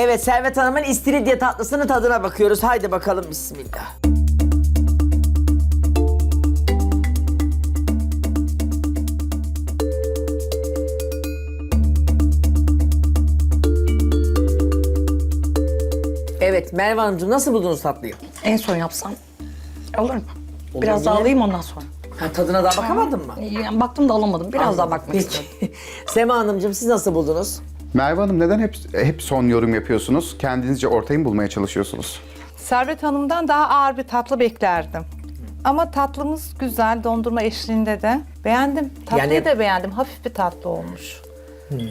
Evet Servet Hanım'ın istiridye tatlısının tadına bakıyoruz. Haydi bakalım bismillah. Evet Merve Hanımcığım nasıl buldunuz tatlıyı? En son yapsam olur mu? Biraz daha alayım ondan sonra. Ha, tadına daha bakamadın mı? Yani baktım da alamadım. Biraz daha bakmak istiyorum. Peki. Sema Hanımcığım siz nasıl buldunuz? Merve Hanım neden hep hep son yorum yapıyorsunuz? Kendinizce ortayı mı bulmaya çalışıyorsunuz? Servet Hanım'dan daha ağır bir tatlı beklerdim. Ama tatlımız güzel, dondurma eşliğinde de. Beğendim. Tatlıyı Yani- da beğendim. Hafif bir tatlı olmuş. Fazla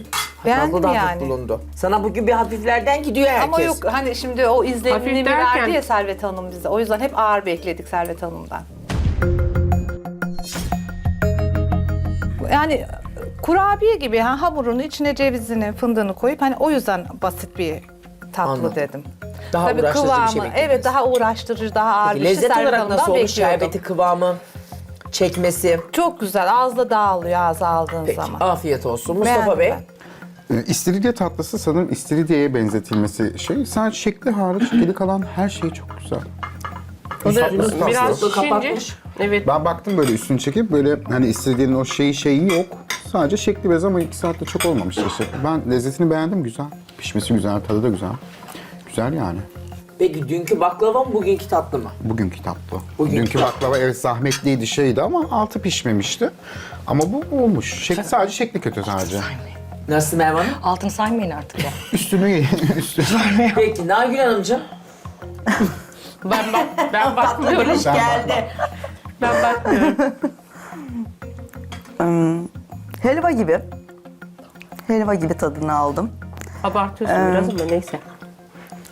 Beğendim da hafif yani. bulundu. Sana bugün bir hafiflerden gidiyor herkes. Ama yok hani şimdi o izlenimini Hafif derken- verdi ya Servet Hanım bize. O yüzden hep ağır bekledik Servet Hanım'dan. Yani kurabiye gibi ha, hamurun içine cevizini, fındığını koyup hani o yüzden basit bir tatlı Anladım. dedim. Daha Tabii uğraştırıcı bir kıvamı, şey beklediniz. evet daha uğraştırıcı, daha ağır Peki, bir şey lezzet olarak nasıl olmuş? bekliyordum. Şerbeti kıvamı, çekmesi. Çok güzel. Ağızda dağılıyor ağza aldığın Peki, zaman. afiyet olsun. Mustafa Beğendim Bey. ben. Ee, İstiridye tatlısı sanırım istiridyeye benzetilmesi şey. Sadece şekli hariç geri kalan her şey çok güzel. O da biraz tatlı. şişince. kapatmış. Evet. Ben baktım böyle üstünü çekip böyle hani istiridyenin o şeyi şeyi yok. Sadece şekli bez ama iki saatte çok olmamış işte. Ben lezzetini beğendim güzel. Pişmesi güzel, tadı da güzel. Güzel yani. Peki dünkü baklava mı bugünkü tatlı mı? Bugünkü tatlı. Bugünkü Dünkü baklava evet zahmetliydi şeydi ama altı pişmemişti. Ama bu olmuş. Şekli, sadece şekli kötü sadece. Nasıl Merve Hanım? Altını saymayın artık ya. Üstünü ye. Üstünü. Peki Nagül Hanımcığım. Ben bak ben bakmıyorum. Geldi. Ben bakmıyorum. Helva gibi. Helva gibi tadını aldım. Abartıyorsun biraz ama neyse.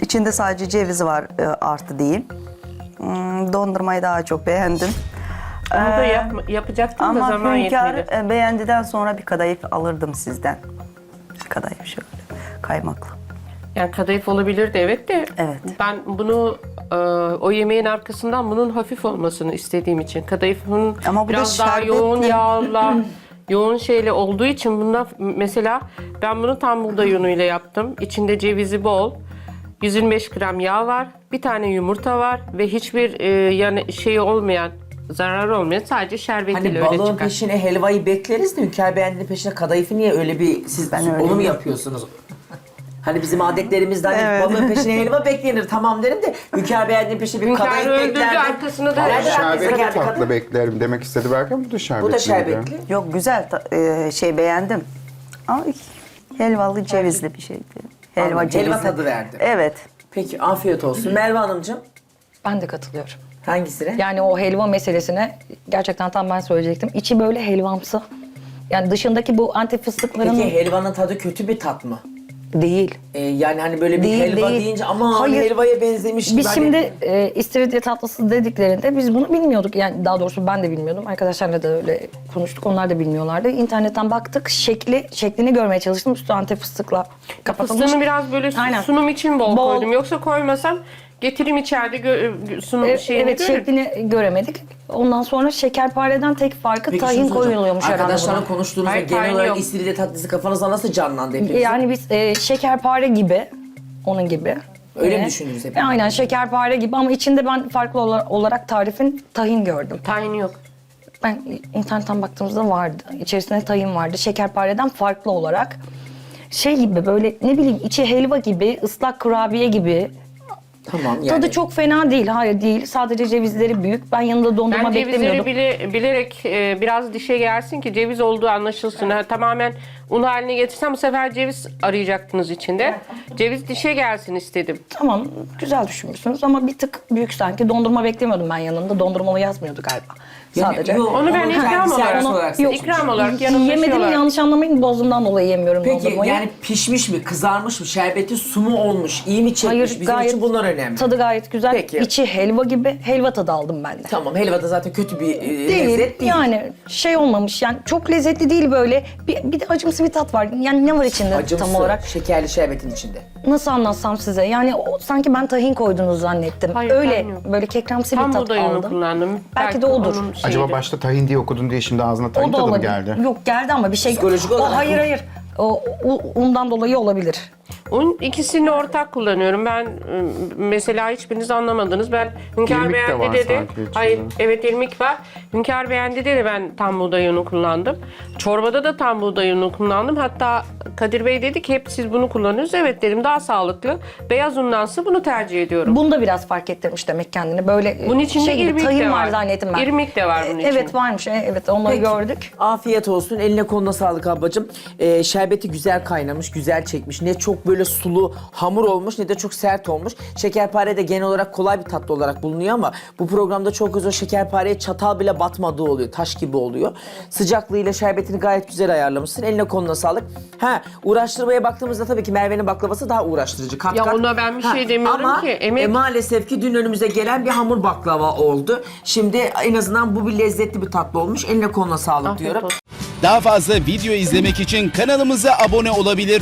İçinde sadece cevizi var e, artı değil. Hmm, dondurmayı daha çok beğendim. Onu da yap, yapacaktım da Ama zaman hünkâr yetmedi. e, beğendiden sonra bir kadayıf alırdım sizden. Kadayıf şöyle kaymaklı. Yani kadayıf olabilirdi evet de Evet. ben bunu e, o yemeğin arkasından bunun hafif olmasını istediğim için kadayıfın Ama bu da biraz daha yoğun yağla yoğun şeyle olduğu için bunda mesela ben bunu tam buğday unuyla yaptım. İçinde cevizi bol. 125 gram yağ var. Bir tane yumurta var ve hiçbir e, yani şey olmayan zarar olmayan sadece şerbetiyle Hani öyle balığın çıkar. peşine helvayı bekleriz de Hünkar Beğendi'nin peşine kadayıfı niye öyle bir siz Ben öyle onu mu yapıyorsunuz? Hani bizim adetlerimizde hani balığın peşine helva beklenir tamam derim de Hünkar Beğendi'nin peşine bir kadayıf öldürdü, beklerdim. arkasına da- Nereden aklınıza Şerbetli geldi tatlı kadın? beklerim demek istedi belki bu da şerbetli. Bu da şerbetli. Yok güzel ta- e, şey beğendim. Ama helvalı cevizli bir şeydi. Helva Anladım, cevizli. helva tadı verdi. Evet. Peki afiyet olsun. Merve Hanımcığım Ben de katılıyorum. hangisine? Yani o helva meselesine gerçekten tam ben söyleyecektim. İçi böyle helvamsı. Yani dışındaki bu anti fıstıkların Peki helvanın tadı kötü bir tat mı? Değil. Ee, yani hani böyle bir Değil, helva değil. deyince ama Hayır. helvaya benzemiş. Biz hani- şimdi e, istiridye tatlısı dediklerinde biz bunu bilmiyorduk. Yani daha doğrusu ben de bilmiyordum. Arkadaşlarla da öyle konuştuk. Onlar da bilmiyorlardı. İnternetten baktık. Şekli, şeklini görmeye çalıştım. Üstü antep fıstıkla kapatılmış. Fıstığını biraz böyle Aynen. sunum için bol, Bol. koydum. Yoksa koymasam getirim içeride gö- sunum Evet, şeyini evet şeklini göremedik. Ondan sonra şekerpareden tek farkı Peki, tahin soracağım. koyuluyormuş herhalde. Arkadaşlarla buna. konuştuğunuzda Hayır, genel tahin olarak yok. istiridye tatlısı kafanızda nasıl canlandı hepinizin? Yani biz e, şekerpare gibi, onun gibi. Öyle mi Yine. düşündünüz hep? E, Aynen şekerpare gibi ama içinde ben farklı ola- olarak tarifin tahin gördüm. Tahin yok. Ben internetten baktığımızda vardı. İçerisinde tahin vardı. Şekerpareden farklı olarak. Şey gibi böyle ne bileyim içi helva gibi, ıslak kurabiye gibi. Tamam yani. Tadı çok fena değil. Hayır değil. Sadece cevizleri büyük. Ben yanında dondurma Ben cevizleri beklemiyordum. bile, bilerek e, biraz dişe gelsin ki ceviz olduğu anlaşılsın. Ha, tamamen un haline getirsem bu sefer ceviz arayacaktınız içinde. Ceviz dişe gelsin istedim. Tamam güzel düşünmüşsünüz ama bir tık büyük sanki. Dondurma beklemiyordum ben yanında. Dondurmalı yazmıyordu galiba. Yani Sadece. yok, Onu ben ikram olarak- olarak Yok. İkram olarak yanında şey Yemedim olarak. yanlış anlamayın bozumdan dolayı yemiyorum Peki dondurmayı. yani pişmiş mi, kızarmış mı, şerbeti su mu olmuş, iyi mi çekmiş? Hayır Bizim gayet için bunlar önemli. Tadı gayet güzel. Peki. İçi helva gibi. Helva tadı aldım ben de. Tamam helvada zaten kötü bir e, Değil, lezzet değil. Yani şey olmamış yani çok lezzetli değil böyle. Bir, bir de acımsı bir tat var. Yani ne var içinde Acımsı, tam olarak? şekerli şerbetin içinde. Nasıl anlatsam size? Yani o, sanki ben tahin koydunuz zannettim. Hayır, Öyle yok. böyle kekremsi Tam bir tat aldım. kullandım. Belki de odur. Şeyiydi. Acaba başta tahin diye okudun diye şimdi ağzına tahin tadı mı olabilir. geldi? Yok geldi ama bir şey. Psikolojik o, olarak hayır mı? hayır. O, o undan dolayı olabilir. Onun ikisini ortak kullanıyorum. Ben ıı, mesela hiçbiriniz anlamadınız. Ben Hünkar İrmik de beğendi var dedi. sanki içinde. Hayır, evet irmik var. Hünkar beğendi de ben tam buğday unu kullandım. Çorbada da tam buğday unu kullandım. Hatta Kadir Bey dedi ki hep siz bunu kullanıyorsunuz. Evet dedim daha sağlıklı. Beyaz undansa bunu tercih ediyorum. Bunda biraz fark ettirmiş demek kendini. Böyle Bunun içinde şey gibi, irmik de var var. zannettim ben. İrmik de var bunun Evet içinde. varmış. e, Evet onları Peki. gördük. Afiyet olsun. Eline koluna sağlık ablacığım. Ee, şerbeti güzel kaynamış, güzel çekmiş. Ne çok böyle sulu hamur olmuş ne de çok sert olmuş. Şekerpare de genel olarak kolay bir tatlı olarak bulunuyor ama bu programda çok o şekerpareye çatal bile batmadığı oluyor. Taş gibi oluyor. Sıcaklığıyla şerbetini gayet güzel ayarlamışsın. Eline koluna sağlık. Ha uğraştırmaya baktığımızda tabii ki Merve'nin baklavası daha uğraştırıcı. Kat Ya kat. ona ben bir şey demiyorum ama, ki. Emek- e, maalesef ki dün önümüze gelen bir hamur baklava oldu. Şimdi en azından bu bir lezzetli bir tatlı olmuş. Eline koluna sağlık Afiyet diyorum. olsun. Daha fazla video izlemek için kanalımıza abone olabilir.